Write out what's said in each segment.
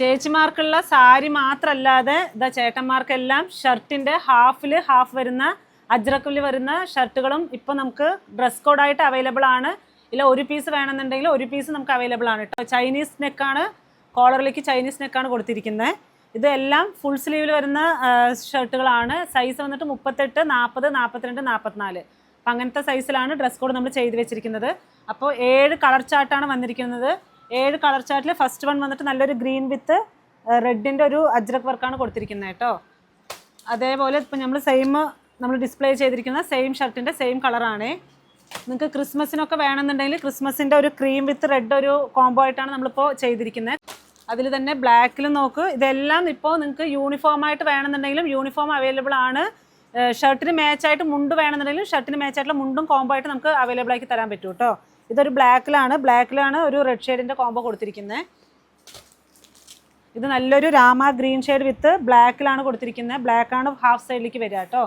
ചേച്ചിമാർക്കുള്ള സാരി മാത്രമല്ലാതെ ഇതാ ചേട്ടന്മാർക്കെല്ലാം ഷർട്ടിന്റെ ഹാഫിൽ ഹാഫ് വരുന്ന അജ്രക്കിൽ വരുന്ന ഷർട്ടുകളും ഇപ്പോൾ നമുക്ക് ഡ്രസ് കോഡായിട്ട് അവൈലബിൾ ആണ്. ഇല്ല ഒരു പീസ് വേണമെന്നുണ്ടെങ്കിൽ ഒരു പീസ് നമുക്ക് അവൈലബിൾ ആണ് കേട്ടോ ചൈനീസ് നെക്കാണ് കോളറിലേക്ക് ചൈനീസ് നെക്കാണ് കൊടുത്തിരിക്കുന്നത് ഇതെല്ലാം ഫുൾ സ്ലീവിൽ വരുന്ന ഷർട്ടുകളാണ്. സൈസ് വന്നിട്ട് മുപ്പത്തെട്ട് നാൽപ്പത് നാൽപ്പത്തിരണ്ട് നാൽപ്പത്തിനാല് അപ്പം അങ്ങനത്തെ സൈസിലാണ് ഡ്രസ് കോഡ് നമ്മൾ ചെയ്ത് വെച്ചിരിക്കുന്നത്. അപ്പോൾ ഏഴ് കളർ ചാർട്ടാണ് വന്നിരിക്കുന്നത്. ഏഴ് കളർ ചാർട്ടിൽ ഫസ്റ്റ് വൺ വന്നിട്ട് നല്ലൊരു ഗ്രീൻ വിത്ത് റെഡിന്റെ ഒരു അജ്രക് വർക്കാണ് കൊടുത്തിരിക്കുന്നത് കേട്ടോ. അതേപോലെ ഇപ്പം നമ്മൾ സെയിം നമ്മൾ ഡിസ്പ്ലേ ചെയ്തിരിക്കുന്ന സെയിം ഷർട്ടിന്റെ സെയിം കളറാണേ നിങ്ങൾക്ക് ക്രിസ്മസിനൊക്കെ വേണമെന്നുണ്ടെങ്കിൽ ക്രിസ്മസിന്റെ ഒരു ക്രീം വിത്ത് റെഡ് ഒരു കോംബോ ആയിട്ടാണ് നമ്മളിപ്പോൾ ചെയ്തിരിക്കുന്നത് അതിൽ തന്നെ ബ്ലാക്കിലും നോക്ക് ഇതെല്ലാം ഇപ്പോൾ നിങ്ങൾക്ക് യൂണിഫോം ആയിട്ട് വേണമെന്നുണ്ടെങ്കിലും യൂണിഫോം അവൈലബിൾ ആണ്. ഷർട്ടിന് മാച്ചായിട്ട് മുണ്ട് വേണമെന്നുണ്ടെങ്കിലും ഷർട്ടിന് മാച്ചായിട്ടുള്ള മുണ്ടും കോംബോ ആയിട്ട് നമുക്ക് അവൈലബിൾ ആക്കി തരാൻ പറ്റും കേട്ടോ ഇതൊരു ബ്ലാക്കിലാണ് ബ്ലാക്കിലാണ് ഒരു റെഡ് ഷെയ്ഡിന്റെ കോംബോ കൊടുത്തിരിക്കുന്നത് ഇത് നല്ലൊരു രാമ ഗ്രീൻ ഷെയ്ഡ് വിത്ത് ബ്ലാക്കിലാണ് കൊടുത്തിരിക്കുന്നത് ബ്ലാക്കാണ് ഹാഫ് സൈഡിലേക്ക് വരിക കേട്ടോ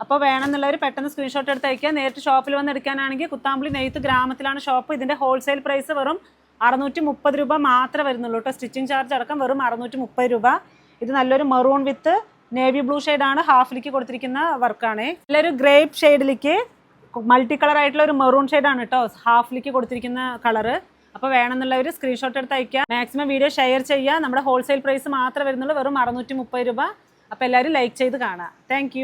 അപ്പോൾ വേണമെന്നുള്ളവർ പെട്ടെന്ന് സ്ക്രീൻഷോട്ട് എടുത്ത് അയക്കുക നേരിട്ട് ഷോപ്പിൽ വന്ന് എടുക്കാനാണെങ്കിൽ കുത്താമ്പളി നെയ്ത്ത് ഗ്രാമത്തിലാണ് ഷോപ്പ് ഇതിന്റെ ഹോൾസെയിൽ പ്രൈസ് വെറും അറുന്നൂറ്റി മുപ്പത് രൂപ മാത്രമേ വരുന്നുള്ളൂ കേട്ടോ സ്റ്റിച്ചിങ് ചാർജ് അടക്കം വെറും അറുന്നൂറ്റി മുപ്പത് രൂപ. ഇത് നല്ലൊരു മെറൂൺ വിത്ത് നേവി ബ്ലൂ ഷെയ്ഡാണ് ഹാഫിലേക്ക് കൊടുത്തിരിക്കുന്ന വർക്കാണ്. നല്ലൊരു ഗ്രേപ്പ് ഷെയ്ഡിലേക്ക് മൾട്ടി കളർ ആയിട്ടുള്ള ഒരു മെറൂൺ ഷെയ്ഡാണ് കേട്ടോ ഹാഫിലേക്ക് കൊടുത്തിരിക്കുന്ന കളറ് അപ്പോൾ വേണമെന്നുള്ളവർ സ്ക്രീൻഷോട്ട് എടുത്ത് അയക്കുക മാക്സിമം വീഡിയോ ഷെയർ ചെയ്യുക. നമ്മുടെ ഹോൾസെയിൽ പ്രൈസ് മാത്രമേ വരുന്നുള്ളൂ. വെറും അറുന്നൂറ്റി രൂപ. അപ്പോൾ എല്ലാവരും ലൈക്ക് ചെയ്ത് കാണാം താങ്ക്